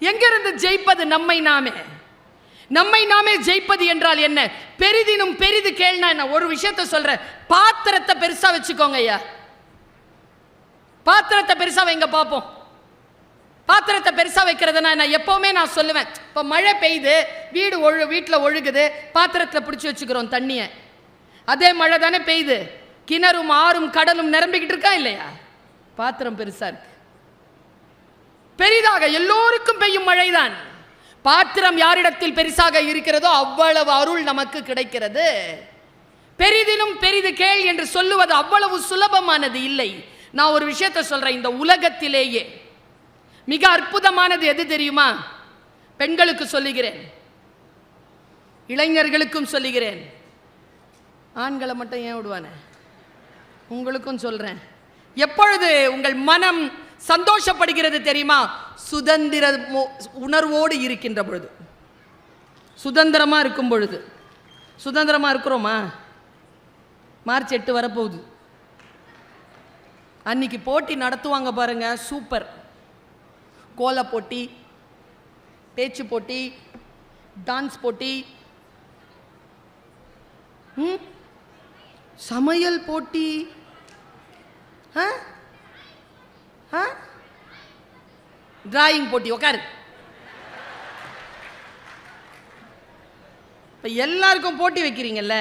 எங்கிருந்து ஜெயிப்பது நம்மை நாமே? நம்மை நாமே ஜெயிப்பது என்றால் என்ன? பெரிதினும் பெரிது கேள்னா என்ன? ஒரு விஷயத்த சொல்றேன். பாத்திரத்தை பெருசா வச்சுக்கோங்க ஐயா. பாத்திரத்தை பெருசா வைங்க பார்ப்போம் பாத்திரத்தை பெருசா வைக்கிறதுனா நான் எப்பவுமே நான் சொல்லுவேன். இப்போ மழை பெய்யுது வீடு ஒழு வீட்டில் ஒழுகுது பாத்திரத்தில் பிடிச்சி வச்சுக்கிறோம் தண்ணியை. அதே மழை தானே பெய்யுது. கிணறும் ஆறும் கடலும் நிரம்பிக்கிட்டு இருக்கா இல்லையா? பாத்திரம் பெருசா இருக்கு. பெரிதாக எல்லோருக்கும் பெய்யும் மழைதான். பாத்திரம் யாரிடத்தில் பெருசாக இருக்கிறதோ அவ்வளவு அருள் நமக்கு கிடைக்கிறது. பெரிதிலும் பெரிது கேள் என்று சொல்லுவது அவ்வளவு சுலபமானது இல்லை. நான் ஒரு விஷயத்தை சொல்றேன் இந்த உலகத்திலேயே. மிக அற்புதமானது எது தெரியுமா? பெண்களுக்கு சொல்லுகிறேன். இளைஞர்களுக்கும் சொல்லுகிறேன். ஆண்களை மட்டும் ஏன் விடுவானே? உங்களுக்கும் சொல்றேன். எப்பொழுது உங்கள் மனம் சந்தோஷப்படுகிறது தெரியுமா? சுதந்திர உணர்வோடு இருக்கின்ற பொழுது. சுதந்திரமாக இருக்கும் பொழுது. சுதந்திரமாக இருக்கிறோமா? மார்ச் எட்டு வரப்போகுது. அன்னைக்கு போட்டி நடத்துவாங்க பாருங்க சூப்பர். கோல போட்டி பேச்சு போட்டி டான்ஸ் போட்டி. சமையல் போட்டி. ஆ? ஆ? டிராயிங் போட்டி உட்காரு இப்போ எல்லாருக்கும் போட்டி வைக்கிறீங்கல்ல?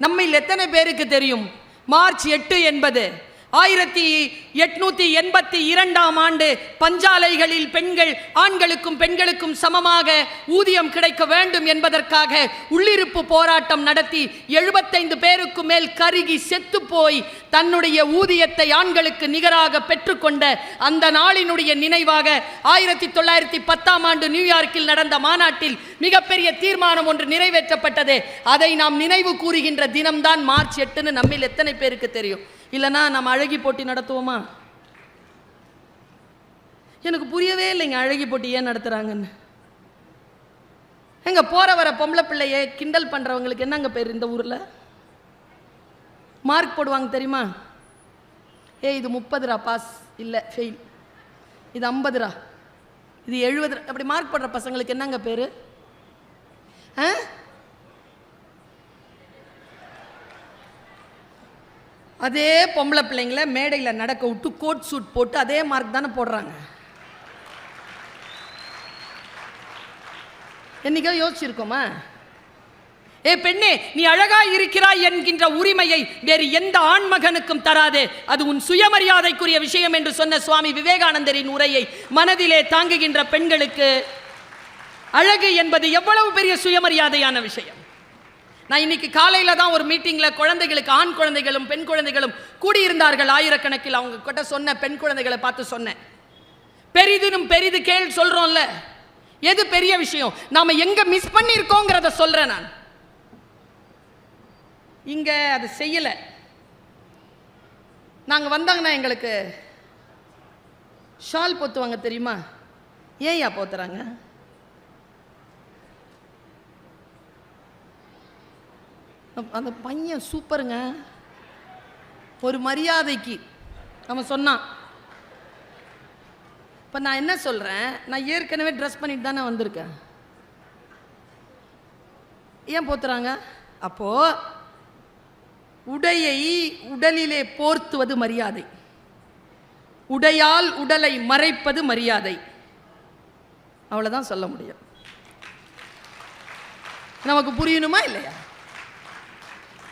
நம்மில் எத்தனை பேருக்கு தெரியும்? மார்ச் எட்டு என்பது. ஆயிரத்தி எட்நூத்தி எண்பத்தி இரண்டாம் ஆண்டு பஞ்சாலைகளில் பெண்கள் ஆண்களுக்கும் பெண்களுக்கும் சமமாக ஊதியம் கிடைக்க வேண்டும் என்பதற்காக உள்ளிருப்பு போராட்டம் நடத்தி எழுபத்தைந்து பேருக்கு மேல் கருகி செத்து போய் தன்னுடைய ஊதியத்தை ஆண்களுக்கு நிகராக பெற்றுக்கொண்ட அந்த நாளினுடைய நினைவாக ஆயிரத்தி தொள்ளாயிரத்தி பத்தாம் ஆண்டு நியூயார்க்கில் நடந்த மாநாட்டில் மிகப்பெரிய தீர்மானம் ஒன்று நிறைவேற்றப்பட்டது. அதை நாம் நினைவு கூறுகின்ற தினம்தான் மார்ச் எட்டுன்னு நம்மில் எத்தனை பேருக்கு தெரியும்? இல்லைன்னா நம்ம அழகி போட்டி நடத்துவோமா? எனக்கு புரியவே இல்லைங்க அழகி போட்டி ஏன் நடத்துகிறாங்கன்னு எங்கே போகிற வர பொம்பளை பிள்ளைய கிண்டல் பண்ணுறவங்களுக்கு என்னங்க பேர் இந்த ஊரில்? மார்க் போடுவாங்க தெரியுமா? ஏய் இது முப்பதுரா? பாஸ். இல்லை ஃபெயில் இது ஐம்பதுரா? இது எழுபது அப்படி மார்க் போடுற பசங்களுக்கு என்னங்க பேர்? ஆ? அதே பொம்பளை பிள்ளைங்கள மேடையில் நடக்க விட்டு கோட் சூட் போட்டு அதே மார்க் தானே போடுறாங்க. என்னைக்கோ யோசிச்சிருக்கோமா? ஏ பெண்ணே நீ அழகா இருக்கிறாய் என்கின்ற உரிமையை வேறு எந்த ஆண்மகனுக்கும் தராதே. அது உன் சுயமரியாதைக்குரிய விஷயம் என்று சொன்ன சுவாமி விவேகானந்தரின் உரையை மனதிலே தாங்குகின்ற பெண்களுக்கு அழகு என்பது எவ்வளவு பெரிய சுயமரியாதையான விஷயம். நான் இன்னைக்கு காலையில தான் ஒரு மீட்டிங்ல குழந்தைகளுக்கு ஆண் குழந்தைகளும் பெண் குழந்தைகளும் கூடியிருந்தார்கள். ஆயிரக்கணக்கில் அவங்க கிட்ட சொன்ன பெண் குழந்தைகளை பார்த்து சொன்னேன். பெரிதுனும் பெரிது கேள் சொல்றோம்ல. எது பெரிய விஷயம்? நாம எங்க மிஸ் பண்ணியிருக்கோங்கிறத சொல்றேன் நான். இங்க அது செய்யல. நாங்க வந்தாங்கன்னா எங்களுக்கு ஷால் போத்துவாங்க தெரியுமா? ஏன்யா போத்துறாங்க? அந்த பையன் சூப்பருங்க. ஒரு மரியாதைக்கு நம்ம சொன்னான் இப்போ நான் என்ன சொல்கிறேன் நான் ஏற்கனவே ட்ரெஸ் பண்ணிட்டு தானே வந்திருக்கேன். ஏன் போத்துறாங்க? அப்போ உடையை உடலிலே போர்த்துவது மரியாதை. உடையால் உடலை மறைப்பது மரியாதை. அவ்வளவுதான் சொல்ல முடியும். நமக்கு புரியணுமா இல்லையா?